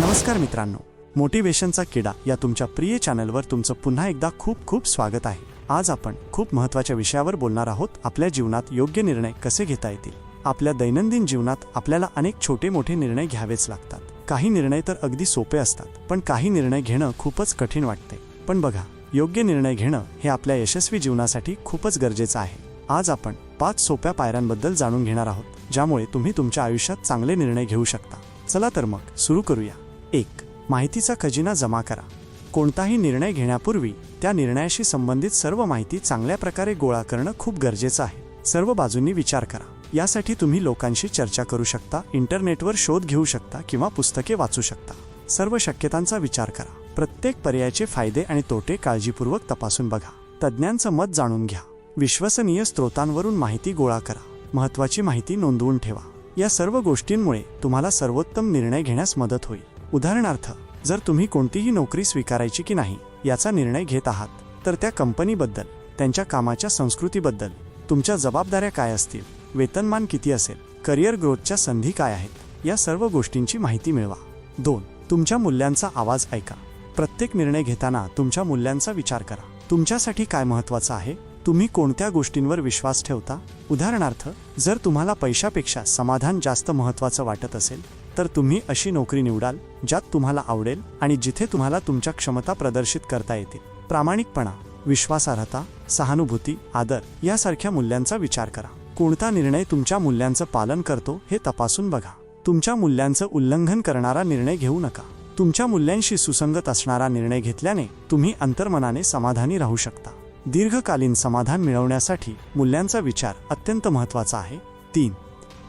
नमस्कार मित्रांनो. मोटिवेशनचा किडा या तुमच्या प्रिय चॅनलवर तुमचं पुन्हा एकदा खूप खूप स्वागत आहे. आज आपण खूप महत्त्वाच्या विषयावर बोलणार आहोत. आपल्या जीवनात योग्य निर्णय कसे घेता येतील? आपल्या दैनंदिन जीवनात आपल्याला अनेक छोटे मोठे निर्णय घ्यावेच लागतात. काही निर्णय तर अगदी सोपे असतात पण काही निर्णय घेणं खूपच कठीण वाटते. पण बघा योग्य निर्णय घेणं हे आपल्या यशस्वी जीवनासाठी खूपच गरजेचं आहे. आज आपण पाच सोप्या पायऱ्यांबद्दल जाणून घेणार आहोत ज्यामुळे तुम्ही तुमच्या आयुष्यात चांगले निर्णय घेऊ शकता. चला तर मग सुरू करूया. एक माहितीचा खजिना जमा करा. कोणताही निर्णय घेण्यापूर्वी त्या निर्णयाशी संबंधित सर्व माहिती चांगल्या प्रकारे गोळा करणं खूप गरजेचं आहे. सर्व बाजूंनी विचार करा. यासाठी तुम्ही लोकांशी चर्चा करू शकता इंटरनेटवर शोध घेऊ शकता किंवा पुस्तके वाचू शकता. सर्व शक्यतांचा विचार करा. प्रत्येक पर्यायाचे फायदे आणि तोटे काळजीपूर्वक तपासून बघा. तज्ज्ञांचं मत जाणून घ्या. विश्वसनीय स्रोतांवरून माहिती गोळा करा. महत्वाची माहिती नोंदवून ठेवा. या सर्व गोष्टींमुळे तुम्हाला सर्वोत्तम निर्णय घेण्यास मदत होईल. उदाहरणार्थ जर तुम्ही कोणतीही नोकरी स्वीकारायची की नाही याचा निर्णय घेत आहात तर त्या कंपनीबद्दल त्यांच्या कामाच्या संस्कृतीबद्दल तुमच्या जबाबदाऱ्या काय असतील वेतनमान किती असेल करिअर ग्रोथच्या संधी काय आहेत या सर्व गोष्टींची माहिती मिळवा. दोन तुमच्या मूल्यांचा आवाज ऐका. प्रत्येक निर्णय घेताना तुमच्या मूल्यांचा विचार करा. तुमच्यासाठी काय महत्वाचं आहे? तुम्ही कोणत्या गोष्टींवर विश्वास ठेवता? उदाहरणार्थ जर तुम्हाला पैशापेक्षा समाधान जास्त महत्वाचं वाटत असेल तर तुम्ही अशी नोकरी निवडाल ज्यात तुम्हाला आवडेल आणि जिथे तुम्हाला तुमच्या क्षमता प्रदर्शित करता येतील. प्रामाणिकपणा विश्वासार्हता सहानुभूती आदर यासारख्या मूल्यांचा विचार करा. कोणता निर्णय तुमच्या मूल्यांचं पालन करतो हे तपासून बघा. तुमच्या मूल्यांचं उल्लंघन करणारा निर्णय घेऊ नका. तुमच्या मूल्यांशी सुसंगत असणारा निर्णय घेतल्याने तुम्ही अंतर्मनाने समाधानी राहू शकता. दीर्घकालीन समाधान मिळवण्यासाठी मूल्यांचा विचार अत्यंत महत्त्वाचा आहे. तीन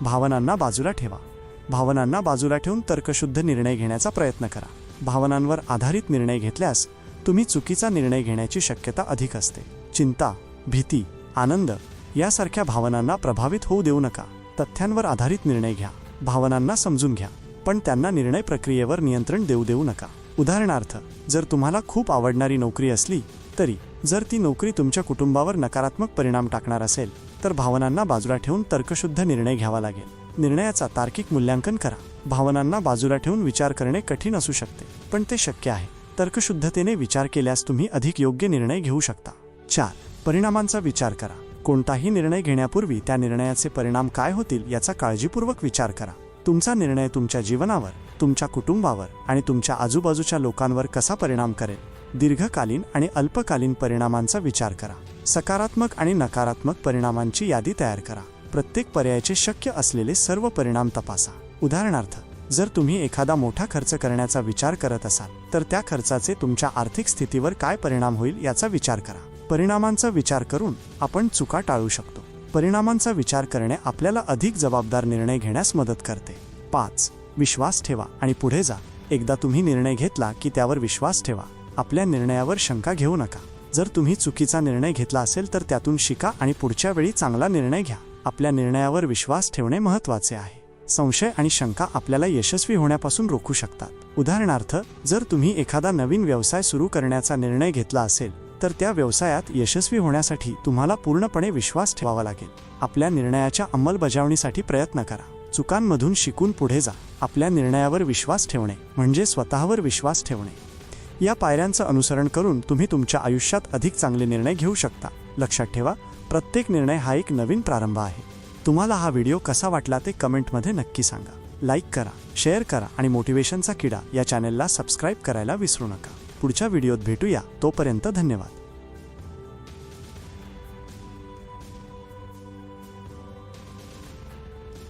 भावनांना बाजूला ठेवा. भावनांना बाजूला ठेवून तर्कशुद्ध निर्णय घेण्याचा प्रयत्न करा. भावनांवर आधारित निर्णय घेतल्यास तुम्ही चुकीचा निर्णय घेण्याची शक्यता अधिक असते. चिंता भीती आनंद यासारख्या भावनांना प्रभावित होऊ देऊ नका. तथ्यांवर आधारित निर्णय घ्या. भावनांना समजून घ्या. पण त्यांना निर्णय प्रक्रियेवर नियंत्रण देऊ देऊ नका. उदाहरणार्थ जर तुम्हाला खूप आवडणारी नोकरी असली तरी जर ती नोकरी तुमच्या कुटुंबावर नकारात्मक परिणाम टाकणार असेल तर भावनांना बाजूला ठेवून तर्कशुद्ध निर्णय घ्यावा लागेल. निर्णयाचा तार्किक मूल्यांकन करा. भावनांना बाजूला ठेवून विचार करणे कठीण असू शकते पण ते शक्य आहे. तर्कशुद्धतेने विचार केल्यास तुम्ही अधिक योग्य निर्णय घेऊ शकता. चार परिणामांचा विचार करा. कोणताही निर्णय घेण्यापूर्वी त्या निर्णयाचे परिणाम काय होतील याचा काळजीपूर्वक विचार करा. तुमचा निर्णय तुमच्या जीवनावर तुमच्या कुटुंबावर आणि तुमच्या आजूबाजूच्या लोकांवर कसा परिणाम करेल? दीर्घकालीन आणि अल्पकालीन परिणामांचा विचार करा. सकारात्मक आणि नकारात्मक परिणामांची यादी तयार करा. प्रत्येक पर्यायाचे शक्य असलेले सर्व परिणाम तपासा. उदाहरणार्थ जर तुम्ही एखादा मोठा खर्च करण्याचा विचार करत असाल तर त्या खर्चाचे तुमच्या आर्थिक स्थितीवर काय परिणाम होईल याचा विचार करा. परिणामांचा विचार करून आपण चुका टाळू शकतो. परिणामांचा विचार करणे आपल्याला अधिक जबाबदार निर्णय घेण्यास मदत करते. पाच विश्वास ठेवा आणि पुढे जा. एकदा तुम्ही निर्णय घेतला की त्यावर विश्वास ठेवा. आपल्या निर्णयावर शंका घेऊ नका. जर तुम्ही चुकीचा निर्णय घेतला असेल तर त्यातून शिका आणि पुढच्या वेळी चांगला निर्णय घ्या. आपल्या निर्णयावर विश्वास ठेवणे महत्त्वाचे आहे. संशय आणि शंका आपल्याला यशस्वी होण्यापासून रोखू शकतात. उदाहरणार्थ जर तुम्ही एखादा नवीन व्यवसाय सुरू करण्याचा निर्णय घेतला असेल तर त्या व्यवसायात यशस्वी होण्यासाठी तुम्हाला पूर्णपणे विश्वास ठेवावा लागेल. आपल्या निर्णयाच्या अंमलबजावणीसाठी प्रयत्न करा. चुकांमधून शिकून पुढे जा. आपल्या निर्णयावर विश्वास ठेवणे म्हणजे स्वतःवर विश्वास ठेवणे. या पायऱ्यांचं अनुसरण करून तुम्ही तुमच्या आयुष्यात अधिक चांगले निर्णय घेऊ शकता. लक्षात ठेवा प्रत्येक निर्णय हा एक नवीन प्रारंभ आहे. तुम्हाला हा व्हिडिओ कसा वाटला ते कमेंटमध्ये नक्की सांगा. लाईक करा शेअर करा आणि मोटिवेशनचा किडा या चॅनेलला सबस्क्राईब करायला विसरू नका. पुढच्या व्हिडिओत भेटूया. तोपर्यंत धन्यवाद.